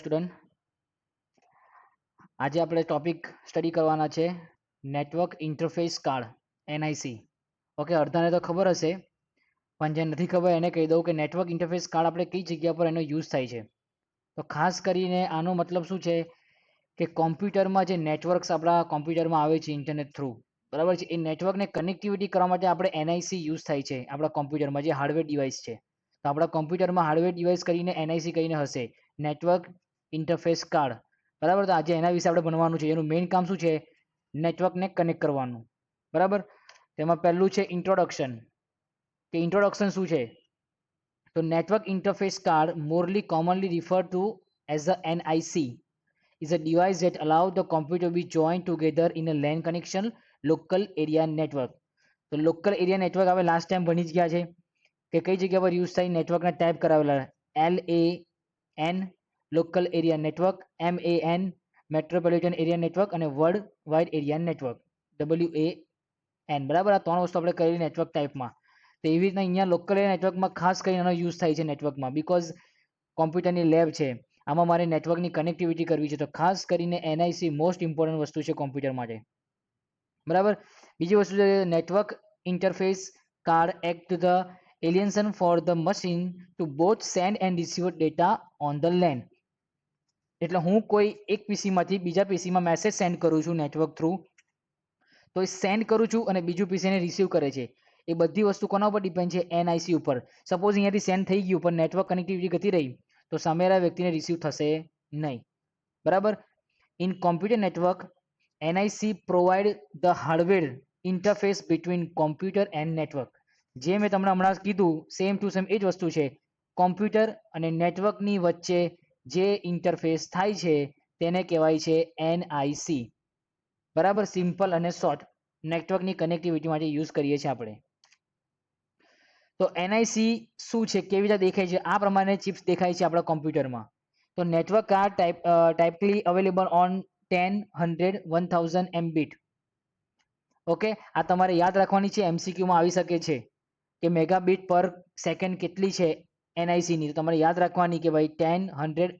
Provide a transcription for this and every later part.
Student આજે આપણે topic study કરવાના છે network interface card NIC okay અડધાને તો ખબર હશે, પણ જે નથી ખબર એને કહી દઉં કે નેટવર્ક ઇન્ટરફેસ કાર્ડ આપણે કઈ જગ્યા પર એનો યુઝ થાય છે. તો ખાસ કરીને આનો મતલબ શું છે કે કોમ્પ્યુટરમાં જે નેટવર્ક્સ આપણા કોમ્પ્યુટરમાં આવે છે ઇન્ટરનેટ થ્રુ બરાબર છે? એ નેટવર્કને કનેક્ટિવિટી કરવા માટે આપણે એનઆઈસી યુઝ થાય છે આપણા કોમ્પ્યુટરમાં, જે હાર્ડવેર ડિવાઇસ છે. તો આપણા કોમ્પ્યુટરમાં હાર્ડવેર ડિવાઇસ કરીને એનઆઈસી કરીને હશે નેટવર્ક ઇન્ટરફેસ કાર્ડ બરાબર? તો આજે એના વિશે આપણે ભણવાનું છે. એનું મેઇન કામ શું છે? નેટવર્કને કનેક્ટ કરવાનું. બરાબર? તેમાં પહેલું છે ઇન્ટ્રોડક્શન કે ઇન્ટ્રોડક્શન શું છે? તો network interface card more commonly refer to as a NIC is a device that allow the computer be join together in a a connection local area network તો લોકલ એરિયા નેટવર્ક આપણે last time ભણી જ ગયા છે. કે કઈ જગ્યા પર યુઝ થાય? નેટવર્કના type કરાવેલા. L A N local area network M A N metropolitan area network અને world wide area network W A N બરાબર? આ ત્રણ વસ્તુ આપણે કરેલી નેટવર્ક ટાઈપમાં તો એવી રીતના અહીંયા લોકલ એરિયા નેટવર્કમાં ખાસ કરીને એનો યુઝ થાય છે નેટવર્કમાં બિકોઝ કોમ્પ્યુટરની લેબ છે. આમાં મારે નેટવર્કની કનેક્ટિવિટી કરવી છે. તો ખાસ કરીને એનઆઈસી મોસ્ટ ઇમ્પોર્ટન્ટ વસ્તુ છે કોમ્પ્યુટર માટે. બરાબર? બીજી વસ્તુ છે network interface card act the alliance for the machine to both send and receive data on the land એટલે હું કોઈ એક પીસીમાંથી બીજા પીસીમાં મેસેજ સેન્ડ કરું છું નેટવર્ક થ્રુ તો એ સેન્ડ કરું છું અને બીજું પીસીને રિસીવ કરે છે. એ બધી વસ્તુ કોના ઉપર ડિપેન્ડ છે? એનઆઈસી ઉપર. સપોઝ અહીંયાથી સેન્ડ થઈ ગયું, પણ નેટવર્ક કનેક્ટિવિટી ગતી રહી, તો સામેવાળા વ્યક્તિને રિસીવ થશે નહીં. બરાબર? In computer network NIC provide the hardware interface between computer and network જે મેં તમને હમણાં કીધું સેમ ટુ સેમ એ જ વસ્તુ છે. કોમ્પ્યુટર અને નેટવર્કની વચ્ચે જે ઇન્ટરફેસ થાય છે તેને કહેવાય છે એનઆઈસી બરાબર? સિમ્પલ અને શોર્ટ નેટવર્કની કનેક્ટિવિટી માટે યુઝ કરીએ છીએ આપણે. તો એનઆઈસી શું છે? કેવી રીતે દેખાય છે? આ પ્રમાણે ચિપ્સ દેખાય છે આપણા કોમ્પ્યુટરમાં તો network card type typically available on ten hundred one thousand Mbit okay આ તમારે યાદ રાખવાની છે એમસીક્યુમાં આવી શકે છે કે મેગાબીટ પર સેકન્ડ કેટલી છે? એનઆઈસીની તો તમારે યાદ રાખવાની કે ભાઈ ten hundred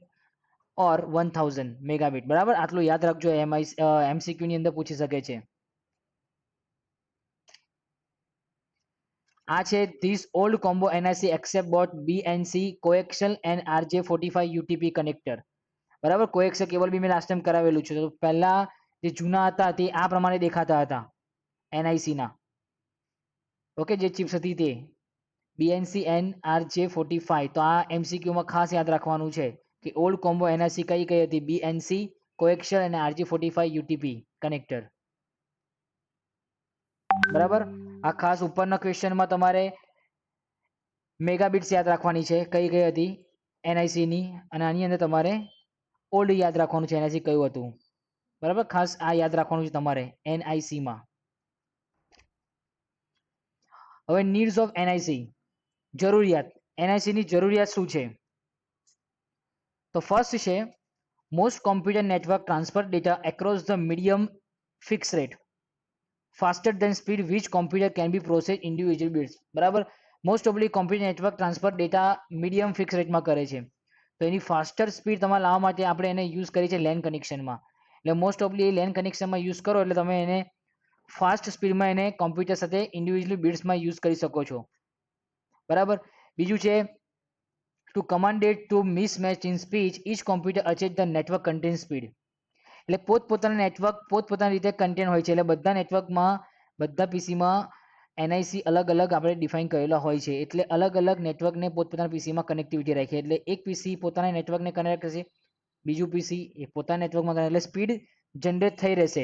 or one thousand megabit બરાબર? આટલું યાદ રાખજો. એમઆઈ એમસીક્યુની અંદર પૂછી શકે છે. આ છે this old combo NIC accept both BNC coaxial and RJ forty five UTP connector બરાબર? કોએક્સલ કેબલ બી મેં લાસ્ટ ટાઈમ કરાવેલું છે. તો પહેલા જે જૂના હતા તે આ પ્રમાણે દેખાતા હતા એનઆઈસીના ઓકે જે ચિપ્સ હતી તે. BNC and R J forty five તો આ એમસીક્યુમાં ખાસ યાદ રાખવાનું છે કે ઓલ્ડ કોમ્બો એનઆરસી કઈ કઈ હતી? બીએનસી કોએક્સલ અને RG forty five UTP connector બરાબર? આ ખાસ ઉપરના ક્વેશ્ચનમાં તમારે મેગાબિટ્સ યાદ રાખવાની છે કઈ કઈ હતી? એનઆઈસીની અને આની અંદર તમારે ઓલ્ડ યાદ રાખવાનું છે એનઆઈસી કયું હતું? બરાબર? ખાસ આ યાદ રાખવાનું છે તમારે એનઆઈસીમાં હવે નીડ્સ ઓફ એનઆઈસી જરૂરિયાત એનઆઈસીની જરૂરિયાત શું છે? તો ફર્સ્ટ છે most computer network transfer data across the medium fix rate faster than speed which computer can be process individual bits. બરાબર? Most awfully computer network transfer data medium fix રેટમાં કરે છે. તો એની ફાસ્ટર સ્પીડ તમારે લાવવા માટે આપણે એને યુઝ કરીએ છીએ લેન કનેક્શનમાં એટલે મોસ્ટ ઓફલી એ લેન કનેક્શનમાં યુઝ કરો એટલે તમે એને ફાસ્ટ સ્પીડમાં એને કોમ્પ્યુટર સાથે ઇન્ડિવિજ્યુઅલી બિટ્સમાં યુઝ કરી શકો છો. બરાબર? બીજું છે to commanded to mismatch in speech each computer અચેટ the network contain speed એટલે પોતપોતાના નેટવર્ક પોતપોતાની રીતે કન્ટેન હોય છે. એટલે બધા નેટવર્કમાં બધા પીસીમાં એનઆઈસી અલગ અલગ આપણે ડિફાઇન કરેલા હોય છે. એટલે અલગ અલગ નેટવર્કને પોતપોતાના પીસીમાં કનેક્ટિવિટી રાખીએ. એટલે એક પીસી પોતાના નેટવર્કને કનેક્ટ કરશે, બીજું પીસી એ પોતાના નેટવર્કમાં એટલે સ્પીડ જનરેટ થઈ રહેશે.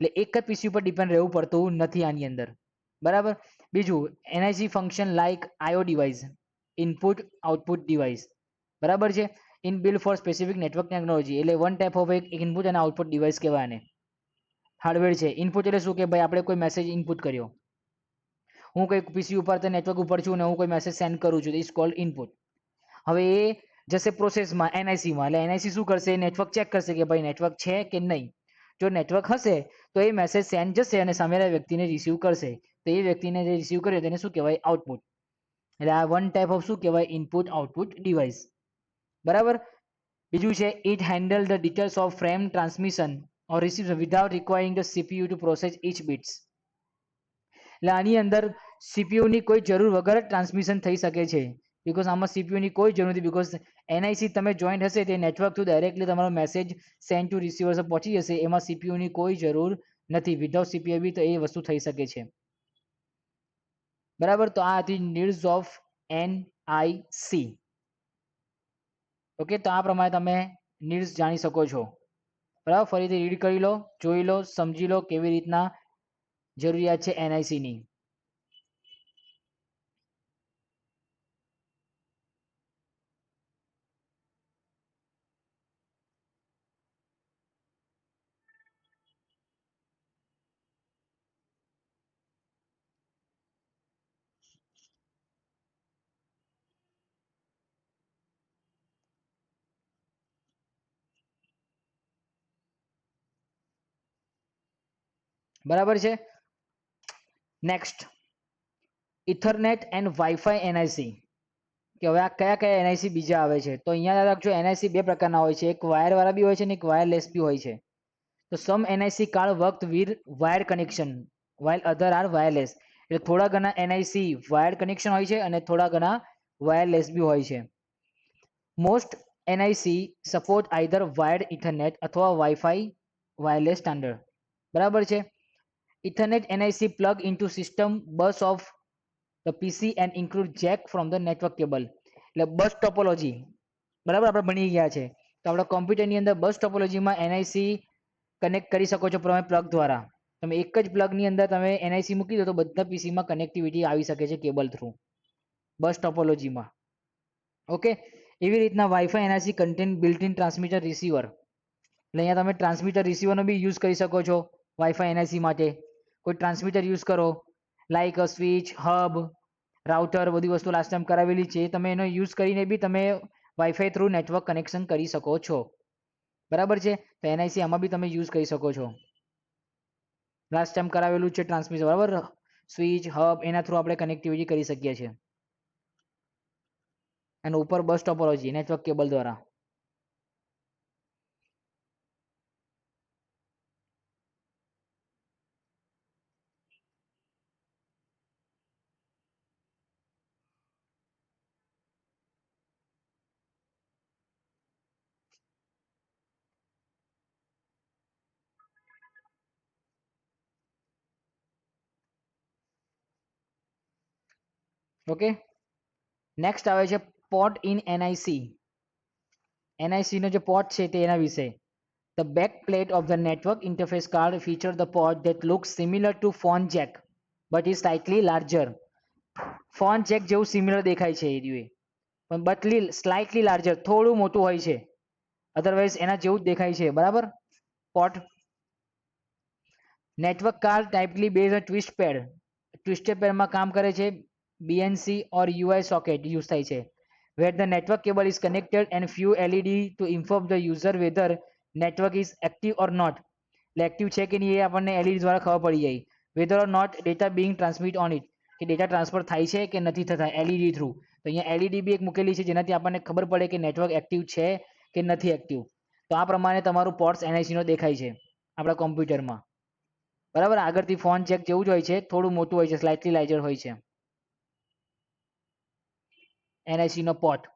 એટલે એક જ પીસી ઉપર ડિપેન્ડ રહેવું પડતું નથી આની અંદર. બરાબર? બીજું NIC function like IO device input output device બરાબર છે? In build for specific network technology એટલે વન ટાઈપ ઓફ એક ઇનપુટ અને આઉટપુટ ડિવાઇસ કહેવાય આને. હાર્ડવેર છે. ઇનપુટ એટલે શું? કે ભાઈ આપણે કોઈ મેસેજ ઇનપુટ કર્યો. હું કોઈ પીસી ઉપર તો નેટવર્ક ઉપર છું અને હું કોઈ મેસેજ સેન્ડ કરું છું. ઇઝ કોલ્ડ ઇનપુટ હવે એ જશે પ્રોસેસમાં એનઆઈસીમાં એટલે એનઆઈસી શું કરશે? નેટવર્ક ચેક કરશે કે ભાઈ નેટવર્ક છે કે નહીં. જો નેટવર્ક હશે, તો એ મેસેજ સેન્ડ જશે અને સામેના વ્યક્તિને રિસીવ કરશે. તો એ વ્યક્તિને જે રિસીવ કરે તેને શું કહેવાય? આઉટપુટ એટલે આ વન ટાઈપ ઓફ શું કહેવાય? ઇનપુટ આઉટપુટ ડિવાઇસ બરાબર? બીજું છે it handle the details of frame transmission or reception without requiring the CPU to process each bits એટલે આની અંદર સીપીયુની કોઈ જરૂર વગર જ ટ્રાન્સમિશન થઈ શકે છે. બિકોઝ આમાં સીપીયુની કોઈ જરૂર નથી. બિકોઝ એનઆઈસી તમે જોઈન્ટ હશે તે નેટવર્ક થ્રુ ડાયરેક્ટલી તમારો મેસેજ સેન્ડ ટુ રિસીવર્સ પહોંચી જશે. એમાં સીપીયુની કોઈ જરૂર નથી. વિધાઉટ સીપીયુ બી તો એ વસ્તુ થઈ શકે છે. બરાબર? તો આ હતી નીડ્સ ઓફ એનઆઈસી ઓકે, તો આ પ્રમાણે તમે નીડ્સ જાણી શકો છો. બરાબર? ફરીથી રીડ કરી લો, જોઈ લો, સમજી લો કેવી રીતના જરૂરિયાત છે એનઆઈસીની બરાબર છે? Next ethernet and WiFi NIC કે હવે આ કયા કયા એનઆઈસી બીજા આવે છે? તો અહીંયા રાખજો એનઆઈસી બે પ્રકારના હોય છે. એક વાયર વાળા બી હોય છે ને એક વાયરલેસ બી હોય છે. તો some NIC card work with wire connection while other are wireless એટલે થોડા ઘણા એનઆઈસી વાયર કનેક્શન હોય છે અને થોડા ઘણા વાયરલેસ બી હોય છે. Most NIC support either wired Ethernet અથવા વાઈફાઈ વાયરલેસ સ્ટાન્ડર્ડ બરાબર છે? Ethernet NIC plug into system bus of the PC and include jack from the network cable એટલે બસ ટોપોલોજી બરાબર? આપણે ભણી ગયા છે. તો આપણા કોમ્પ્યુટરની અંદર બસ ટોપોલોજીમાં એનઆઈસી કનેક્ટ કરી શકો છો પ્રમાણે પ્લગ દ્વારા. તમે એક જ પ્લગની અંદર તમે એનઆઈસી મૂકી દો તો બધા પીસીમાં કનેક્ટિવિટી આવી શકે છે કેબલ થ્રુ બસ ટોપોલોજીમાં ઓકે એવી રીતના WiFi NIC content built in transmitter receiver એટલે અહીંયા તમે ટ્રાન્સમીટર રિસીવરનો બી યુઝ કરી શકો છો વાઈફાઈ એનઆઈસી માટે. કોઈ ટ્રાન્સમીટર યુઝ કરો લાઈક સ્વિચ હબ રાઉટર બધી વસ્તુ લાસ્ટ ટાઈમ કરાવેલી છે, તમે એનો યુઝ કરીને બી તમે વાઈફાઈ થ્રુ નેટવર્ક કનેક્શન કરી શકો છો. બરાબર છે? તો એનઆઈસી આમાં બી તમે યુઝ કરી શકો છો. લાસ્ટ ટાઈમ કરાવેલું છે ટ્રાન્સમિશન બરાબર? સ્વિચ હબ એના થ્રુ આપણે કનેક્ટિવિટી કરી શકીએ છીએ. અને ઉપર બસ ટોપોલોજી નેટવર્ક કેબલ દ્વારા. ઓકે નેક્સ્ટ આવે છે પોર્ટ ઇન એનઆઈસી એનઆઈસીનો જે પોર્ટ છે તે એના વિશે. The back plate of the network interface card feature the port that look similar to phone jack but is slightly larger phone jack જેવું similar દેખાય છે એ પણ બટલી સ્લાઇટલી લાર્જર થોડું મોટું હોય છે. અધરવાઇઝ એના જેવું જ દેખાય છે, બરાબર? Port network card typically base twist pair twisted પેડમાં કામ કરે છે BNC or UI socket use થાય છે. Where the network cable is connected and few LED to inform the user whether network is active or not. એટલે active છે કે નહીં એ આપણને LED દ્વારા ખબર પડી જાય. Whether or not data being transmit on it. કે ડેટા ટ્રાન્સફર થાય છે કે નથી થતા LED થ્રુ તો અહીંયા LED બી એક મૂકેલી છે જેનાથી આપણને ખબર પડે કે નેટવર્ક એક્ટિવ છે કે નથી એક્ટિવ તો આ પ્રમાણે તમારું પોર્ટ્સ એનઆઈસીનો દેખાય છે આપણા કોમ્પ્યુટરમાં બરાબર? આગળથી ફોન ચેક જેવું જ હોય છે. થોડું મોટું હોય છે સ્લાઇટલી લાર્જર હોય છે. NIC નો પોર્ટ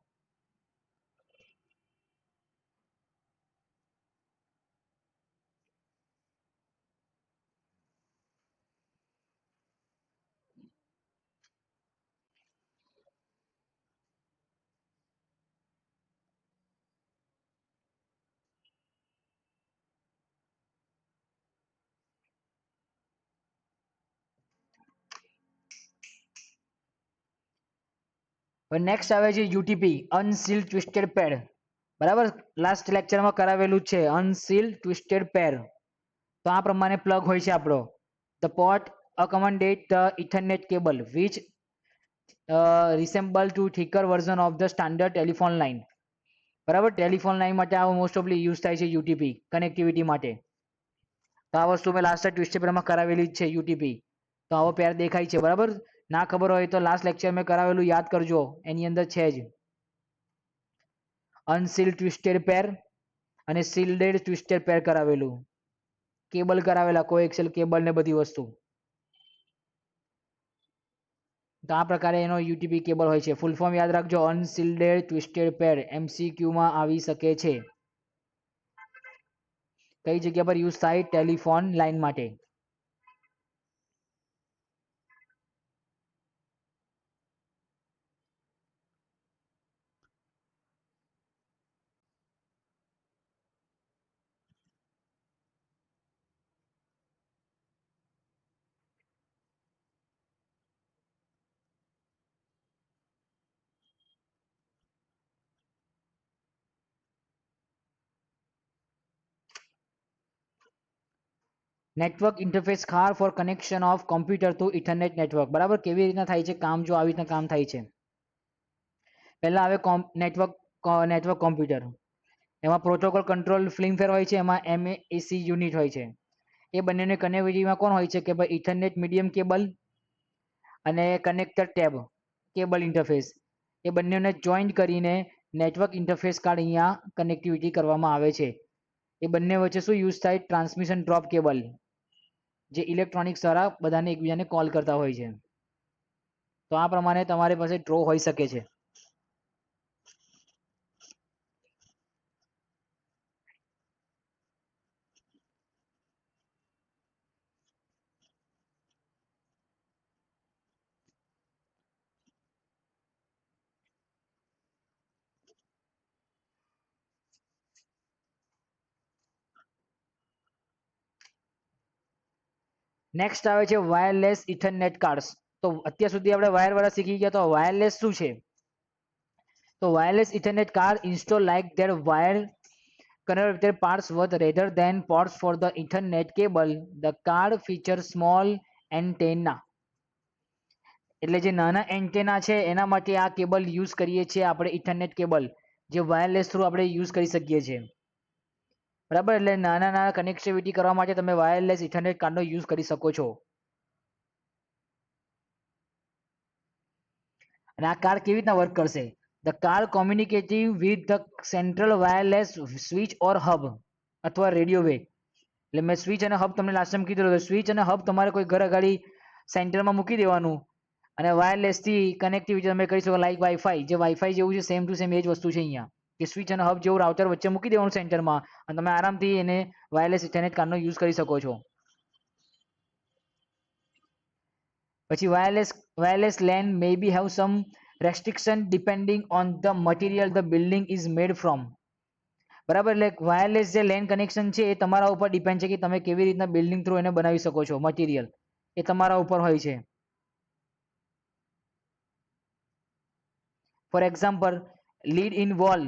નેક્સ્ટ આવે છે યુટીપી અનસીલ ટ્વિસ્ટેડ પેડ બરાબર? લાસ્ટ લેક્ચરમાં કરાવેલું છે અનસીલ ટ્વિસ્ટેડ પેર તો આ પ્રમાણે પ્લગ હોય છે આપણો. The port accommodate the ethernet cable which uh, resemble to thicker version of the standard telephone line. બરાબર? ટેલિફોન લાઇન માટે આ મોસ્ટ ઓફલી યુઝ થાય છે યુટીપી કનેક્ટિવિટી માટે. તો આ વસ્તુ મેં લાસ્ટ ટ્વિસ્ટેડ પેરમાં કરાવેલી જ છે યુટીપી તો આવો પેર દેખાય છે બરાબર? ના ખબર હોય તો લાસ્ટ લેક્ચર મેં કરાવેલું, યાદ કરજો. એની અંદર છે જ. અનસીલ ટ્વિસ્ટેડ પેર અને સીલ્ડેડ ટ્વિસ્ટેડ પેર કરાવેલું. કેબલ કરાવેલા, કોઈ એક્સેલ કેબલ ને બધી વસ્તુ. તો આ પ્રકારે એનો યુટીપી કેબલ હોય છે. ફૂલ ફોર્મ યાદ રાખજો અનસીલ્ડેડ ટ્વિસ્ટેડ પેર એમસીક્યુમાં આવી શકે છે. કઈ જગ્યા પર યુઝ થાય? ટેલિફોન લાઇન માટે. Network interface card for connection of computer to ethernet network. બરાબર? કેવી રીતના થાય છે? કામ જો આવી રીતના કામ થાય છે. પહેલાં આવે નેટવર્ક નેટવર્ક કોમ્પ્યુટર. એમાં પ્રોટોકોલ કંટ્રોલ ફિલ્મફેર હોય છે, એમાં એમએસી યુનિટ હોય છે. એ બંનેને કનેક્ટિવિટીમાં કોણ હોય છે? કે ભાઈ ઇથરનેટ મીડિયમ કેબલ અને કનેક્ટર ટેબ, કેબલ ઇન્ટરફેસ. એ બંનેને જોઈન્ટ કરીને નેટવર્ક ઇન્ટરફેસ કાર્ડ અહીંયા કનેક્ટિવિટી કરવામાં આવે છે. એ બંને વચ્ચે શું યુઝ થાય? ટ્રાન્સમિશન ડ્રોપ કેબલ જે ઇલેક્ટ્રોનિક્સ દ્વારા બધાને એકબીજાને કોલ કરતા હોય છે. તો આ પ્રમાણે તમારી પાસે ડ્રો હોઈ શકે છે. નેક્સ્ટ આવે છે વાયરલેસ ઇથરનેટ કાર્ડ્સ તો અત્યાર સુધી આપણે વાયર વાળા શીખી ગયા, તો વાયરલેસ શું છે? તો wireless ethernet card install like there wire connected parts worth rather than ports for the ethernet cable. The card features small antenna. એટલે જે નાના એન્ટેના છે, એના માટે આ કેબલ યુઝ કરીએ છીએ આપણે ઇથરનેટ કેબલ જે વાયરલેસ થ્રુ આપણે યુઝ કરી શકીએ છીએ. બરાબર? એટલે નાના નાના કનેક્ટિવિટી કરવા માટે તમે વાયરલેસ ઇથરનેટ કાર્ડનો યુઝ કરી શકો છો. અને આ કાર્ડ કેવી રીતના વર્ક કરશે? The card communicative with the central wireless switch or hub અથવા રેડિયો વે એટલે મેં સ્વિચ અને હબ તમને લાસ્ટ ટાઈમ કીધું સ્વિચ અને હબ તમારે કોઈ ઘર અગાડી સેન્ટરમાં મૂકી દેવાનું. અને વાયરલેસથી કનેક્ટિવિટી તમે કરી શકો. લાઈક વાઈફાઈ જે વાઈફાઈ જેવું છે સેમ ટુ સેમ એ જ વસ્તુ છે અહીંયા. કે સ્વિચ અને હબ જેવું રાઉટર વચ્ચે મૂકી દેવાનું સેન્ટરમાં અને તમે આરામથી એને વાયરલેસ ઇથરનેટ કાર્ડનો યુઝ કરી શકો છો. પછી wireless wireless LAN may be have some restriction depending on the material the building is made from બરાબર, એટલે વાયરલેસ જે લેન કનેક્શન છે એ તમારા ઉપર ડિપેન્ડ છે કે તમે કેવી રીતના બિલ્ડિંગ થ્રુ એને બનાવી શકો છો મટીરિયલ એ તમારા ઉપર હોય છે. For example lead in wall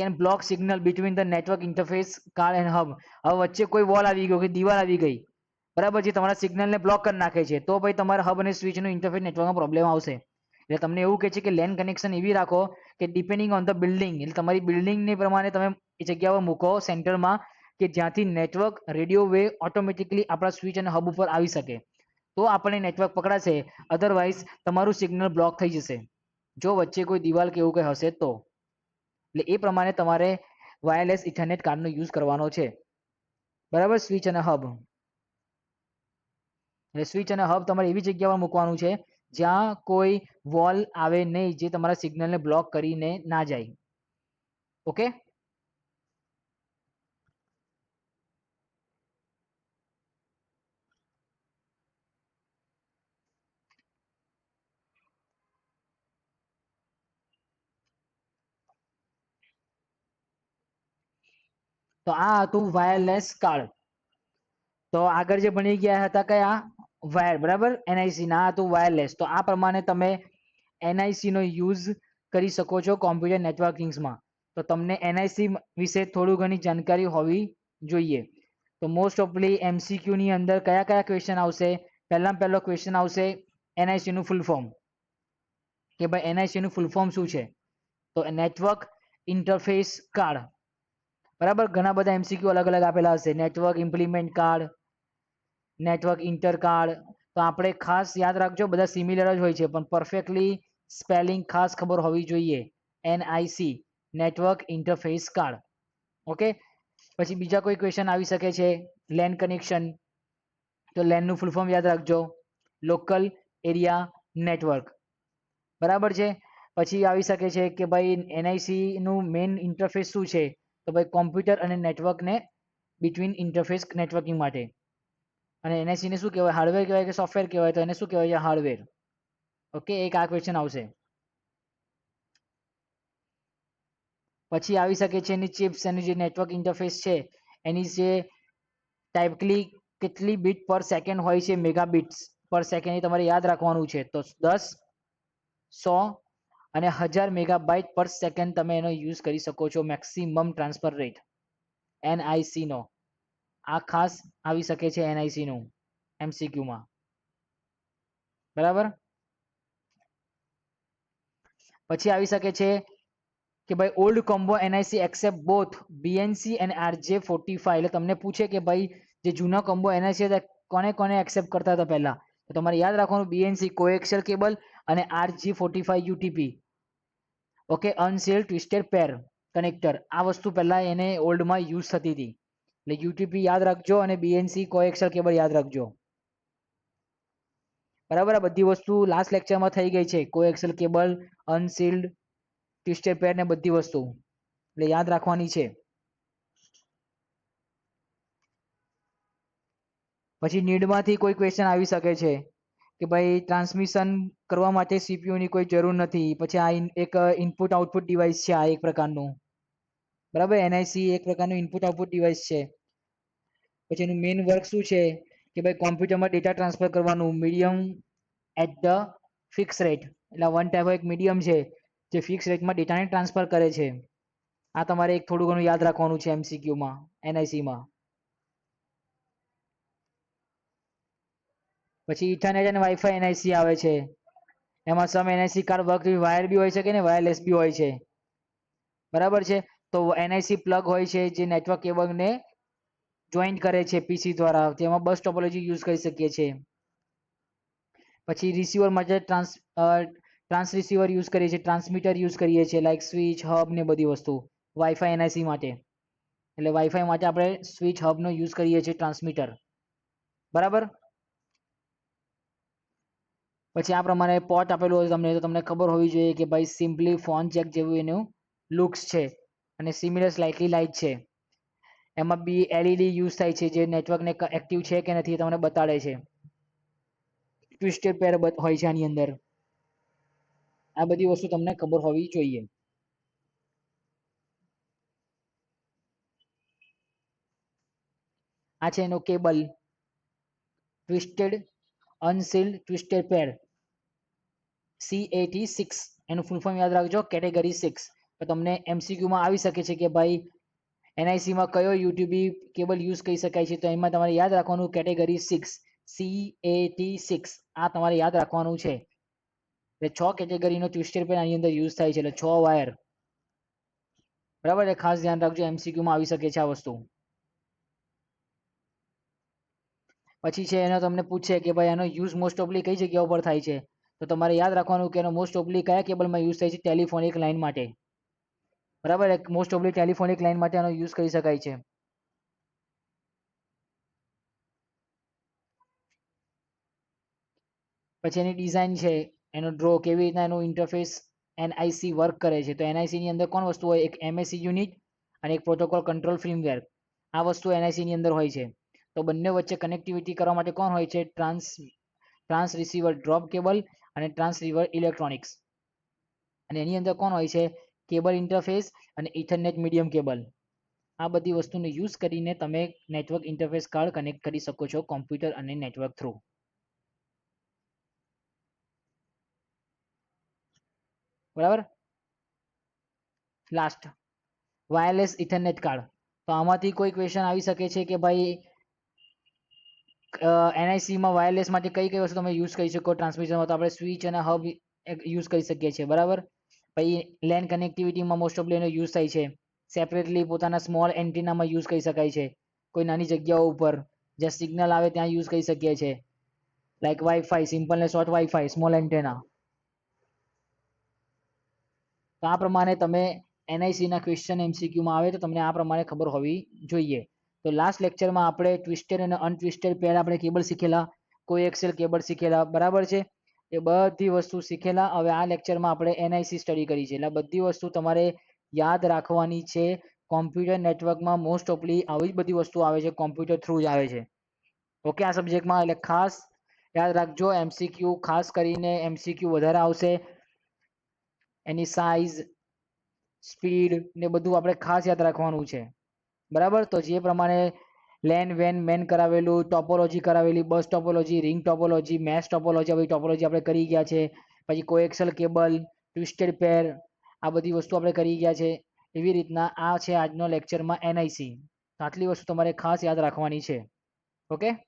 can block signal between the network interface card and hub હવે વચ્ચે કોઈ વોલ આવી ગયો કે દિવાલ આવી ગઈ, બરાબર છે? તમારા સિગ્નલને બ્લોક કરી નાખે છે. તો ભાઈ તમારા હબ અને સ્વિચનું ઇન્ટરફેસ નેટવર્કમાં પ્રોબ્લેમ આવશે. એટલે તમને એવું કહે છે કે લેન કનેક્શન એવી રાખો કે ડિપેન્ડિંગ ઓન ધ બિલ્ડિંગ એટલે તમારી બિલ્ડિંગની પ્રમાણે તમે એ જગ્યા પર મૂકો સેન્ટરમાં કે જ્યાંથી નેટવર્ક રેડિયો વે ઓટોમેટિકલી આપણા સ્વિચ અને હબ ઉપર આવી શકે. તો આપણને નેટવર્ક પકડાશે. અધરવાઇઝ તમારું સિગ્નલ બ્લોક થઈ જશે. જો વચ્ચે કોઈ દિવાલ કે એવું કંઈ હશે તો. એટલે એ પ્રમાણે તમારે વાયરલેસ ઇથરનેટ કાર્ડનો યુઝ કરવાનો છે. બરાબર? સ્વિચ અને હબ એટલે સ્વિચ અને હબ તમારે એવી જગ્યા મૂકવાનું છે, જ્યાં કોઈ વોલ આવે નહીં, જે તમારા સિગ્નલને બ્લોક કરીને ના જાય. ઓકે તો આ હતું વાયરલેસ કાર્ડ તો આગળ જે ભણી ગયા હતા કયા? વાયર બરાબર? એનઆઈસી ના હતું વાયરલેસ તો આ પ્રમાણે તમે એનઆઈસી નો યુઝ કરી શકો છો કોમ્પ્યુટર નેટવર્કિંગ્સમાં તો તમને એનઆઈસી વિશે થોડું ઘણી જાણકારી હોવી જોઈએ. તો મોસ્ટ ઓફલી એમસીક્યુની અંદર કયા કયા ક્વેશ્ચન આવશે? પહેલાં પહેલો ક્વેશ્ચન આવશે એનઆઈસીનું ફૂલ ફોર્મ કે ભાઈ એનઆઈસીનું ફૂલ ફોર્મ શું છે? તો નેટવર્ક ઇન્ટરફેસ કાર્ડ બરાબર? ઘણા બધા એમસીક્યુ અલગ અલગ આપેલા હશે. Network implement card network inter card તો આપણે ખાસ યાદ રાખજો, બધા સિમિલર જ હોય છે, પણ પરફેક્ટલી સ્પેલિંગ ખાસ ખબર હોવી જોઈએ. NIC network interface card okay પછી બીજા કોઈ ક્વેશ્ચન આવી શકે છે લેન કનેક્શન તો લેનનું ફૂલ ફોર્મ યાદ રાખજો. લોકલ એરિયા નેટવર્ક બરાબર છે? પછી આવી શકે છે કે ભાઈ એનઆઈસીનું મેઇન ઇન્ટરફેસ શું છે? તો ભાઈ કોમ્પ્યુટર અને નેટવર્કને બિટવીન ઇન્ટરફેસ નેટવર્કિંગ માટે. અને એનએસસીને શું કહેવાય? હાર્ડવેર કહેવાય કે સોફ્ટવેર કહેવાય? તો એને શું કહેવાય? છે હાર્ડવેર ઓકે એક આ ક્વેશ્ચન આવશે. પછી આવી શકે છે એની ચિપ્સ એની જે નેટવર્ક ઇન્ટરફેસ છે, એની જે ટાઈપલી કેટલી બીટ પર સેકન્ડ હોય છે મેગા બીટ્સ પર સેકન્ડ એ તમારે યાદ રાખવાનું છે. તો દસ, સો અને હજાર મેગાબાઇટ પર સેકન્ડ તમે એનો યુઝ કરી શકો છો મેક્સિમમ ટ્રાન્સફર રેટ એનઆઈસીનો આ ખાસ આવી શકે છે એનઆઈસીનું એમસીક્યુમાં બરાબર? પછી આવી શકે છે કે ભાઈ old combo NIC accept both BNC અને આરજે ફોર્ટી ફાઈવ એટલે તમને પૂછે કે ભાઈ જે જૂના કોમ્બો એનઆઈસી હતા, કોને કોને એક્સેપ્ટ કરતા હતા પહેલા? તો તમારે યાદ રાખવાનું બીએનસી કોએક્સેલ કેબલ અને RJ forty five UTP okay unshielded twisted pair connector આ વસ્તુ પહેલાં એને ઓલ્ડમાં યુઝ થતી હતી. એટલે યુટીપી યાદ રાખજો અને બીએનસી કોએક્સલ કેબલ યાદ રાખજો. બરાબર, આ બધી વસ્તુ લાસ્ટ લેક્ચરમાં થઈ ગઈ છે. કોએક્સલ કેબલ અનસીલ્ડ ટ્વિસ્ટેડ પેર ને બધી વસ્તુ. એટલે યાદ રાખવાની છે. પછી નીડમાંથી કોઈ ક્વેશ્ચન આવી શકે છે. કે ભાઈ ટ્રાન્સમિશન કરવા માટે સીપીયુની કોઈ જરૂર નથી. પછી આ એક ઇનપુટ આઉટપુટ ડિવાઇસ છે આ એક પ્રકારનું. બરાબર? એનઆઈસી એક પ્રકારનું ઇનપુટ આઉટપુટ ડિવાઇસ છે. પછી એનું મેઇન વર્ક શું છે? કે ભાઈ કોમ્પ્યુટરમાં ડેટા ટ્રાન્સફર કરવાનું medium at the fix rate એટલે વન ટાઈપ એક મીડિયમ છે, જે ફિક્સ રેટમાં ડેટાને ટ્રાન્સફર કરે છે. આ તમારે એક થોડું ઘણું યાદ રાખવાનું છે એમસીક્યુમાં એનઆઈસીમાં પછી ઇથરનેટ અને વાઈફાઈ એનઆઈસી આવે છે. એમાં some NIC card work wire be હોય શકે ને વાયરલેસ બી હોય છે. બરાબર છે? તો એનઆઈસી પ્લગ હોય છે જે નેટવર્ક કેબલને જોઈન્ટ કરે છે પીસી દ્વારા. તેમાં બસ ટોપોલોજી યુઝ કરી શકીએ છીએ પછી રિસીવર માટે ટ્રાન્સ ટ્રાન્સ રિસીવર યુઝ કરીએ છીએ ટ્રાન્સમીટર યુઝ કરીએ છીએ લાઈક સ્વિચ હબ ને બધી વસ્તુ. વાઈફાઈ એનઆઈસી માટે. એટલે વાઈફાઈ માટે આપણે સ્વિચ હબનો યુઝ કરીએ છીએ ટ્રાન્સમીટર બરાબર? પછી આ પ્રમાણે પોટ આપેલું હોય તમને, તો તમને ખબર હોવી જોઈએ કે ભાઈ સિમ્પલી ફોન ચેક જેવું એનું લુક્સ છે અને સિમિલર સ્લાઇટલી લાઇટ છે. એમાં બી એલઈડી યુઝ થાય છે જે નેટવર્કને એક્ટિવ છે કે નથી તમને બતાડે છે. ટ્વિસ્ટેડ પેર હોય છે આની અંદર. આ બધી વસ્તુ તમને ખબર હોવી જોઈએ. આ છે એનો cable twisted unshielded twisted pair C A T six એનું ફૂલ ફોર્મ યાદ રાખજો કેટેગરી સિક્સ તો તમને એમસીક્યુમાં આવી શકે છે કે ભાઈ એનઆઈસીમાં કયો યુટ્યુબી કેબલ યુઝ કરી શકાય છે, તો એમાં તમારે યાદ રાખવાનું category six C A T six આ તમારે યાદ રાખવાનું છે. એટલે છ કેટેગરીનો ટ્વિસ્ટેડ પેડ આની અંદર યુઝ થાય છે, એટલે છ વાયર બરાબર? એ ખાસ ધ્યાન રાખજો એમસીક્યુમાં આવી શકે છે આ વસ્તુ. પછી છે એનો તમને પૂછે કે ભાઈ એનો યુઝ મોસ્ટ ઓફલી કઈ જગ્યા ઉપર થાય છે? તો તમારે યાદ રાખવાનું કે એનો મોસ્ટ ઓફલી કયા કેબલમાં યુઝ થાય છે ટેલિફોનિક લાઇન માટે. બરાબર? મોસ્ટ ઓફલી ટેલિફોનિક લાઇન માટે એનો યુઝ કરી શકાય છે. પછી એની ડિઝાઇન છે, એનો ડ્રો કેવી રીતના એનું ઇન્ટરફેસ એનઆઈસી વર્ક કરે છે. તો એનઆઈસીની અંદર કોણ વસ્તુ હોય? એક એમએસસી યુનિટ અને એક પ્રોટોકોલ કંટ્રોલ ફ્રેમવર્ક આ વસ્તુ એનઆઈસીની અંદર હોય છે. તો બંને વચ્ચે કનેક્ટિવિટી કરવા માટે કોણ હોય છે? Trans trans receiver drop cable અને ટ્રાન્સ રિવર ઇલેક્ટ્રોનિક્સ. અને એની અંદર કોણ હોય છે? કેબલ ઇન્ટરફેસ અને ઇથરનેટ મીડિયમ કેબલ. આ બધી વસ્તુનો યુઝ કરીને તમે નેટવર્ક ઇન્ટરફેસ કાર્ડ કનેક્ટ કરી શકો છો કોમ્પ્યુટર અને નેટવર્ક થ્રુ બરાબર? લાસ્ટ વાયરલેસ ઇથરનેટ કાર્ડ તો આમાંથી કોઈ ક્વેશ્ચન આવી શકે છે કે ભાઈ એનઆઈસીમાં વાયરલેસ માટે કઈ કઈ વસ્તુ તમે યુઝ કરી શકો ટ્રાન્સમિશનમાં તો આપણે સ્વિચ અને હબ યુઝ કરી શકીએ છીએ, બરાબર? પછી લેન કનેક્ટિવિટીમાં મોસ્ટ ઓફલી એનો યુઝ થાય છે. સેપરેટલી પોતાના સ્મોલ એન્ટીનામાં યુઝ કરી શકાય છે. કોઈ નાની જગ્યાઓ ઉપર જ્યાં સિગ્નલ આવે ત્યાં યુઝ કરી શકીએ છીએ. લાઈક વાઈફાઈ સિમ્પલ ને શોર્ટ વાઈફાઈ સ્મોલ એન્ટેના તો આ પ્રમાણે તમે એનઆઈસીના ક્વેશ્ચન એમસીક્યુમાં આવે તો તમને આ પ્રમાણે ખબર હોવી જોઈએ. તો લાસ્ટ લેક્ચરમાં આપણે ટ્વિસ્ટેડ અને અનટ્વિસ્ટેડ પેર આપણે કેબલ શીખેલા, કોઈ એક્સેલ કેબલ શીખેલા, બરાબર છે? એ બધી વસ્તુ શીખેલા. હવે આ લેક્ચરમાં આપણે એનઆઈસી સ્ટડી કરી છે. એટલે બધી વસ્તુ તમારે યાદ રાખવાની છે. કોમ્પ્યુટર નેટવર્કમાં મોસ્ટ ઓફલી આવી જ બધી વસ્તુ આવે છે. કોમ્પ્યુટર થ્રુ જ આવે છે. ઓકે આ સબ્જેક્ટમાં એટલે ખાસ યાદ રાખજો. એમસીક્યુ ખાસ કરીને એમસીક્યુ વધારે આવશે. એની સાઇઝ સ્પીડ ને બધું આપણે ખાસ યાદ રાખવાનું છે. બરાબર? તો જે પ્રમાણે લેન, વેન, મેન કરાવેલું, ટોપોલોજી કરાવેલી, bus topology, ring topology mesh topology આવી ટોપોલોજી આપણે કરી ગયા છે. પછી કોએક્સલ કેબલ, ટ્વિસ્ટેડ પેર, આ બધી વસ્તુ આપણે કરી ગયા છે. એવી રીતના આ છે આજનો લેક્ચરમાં એનઆઈસી. આટલી વસ્તુ તમારે ખાસ યાદ રાખવાની છે. ઓકે?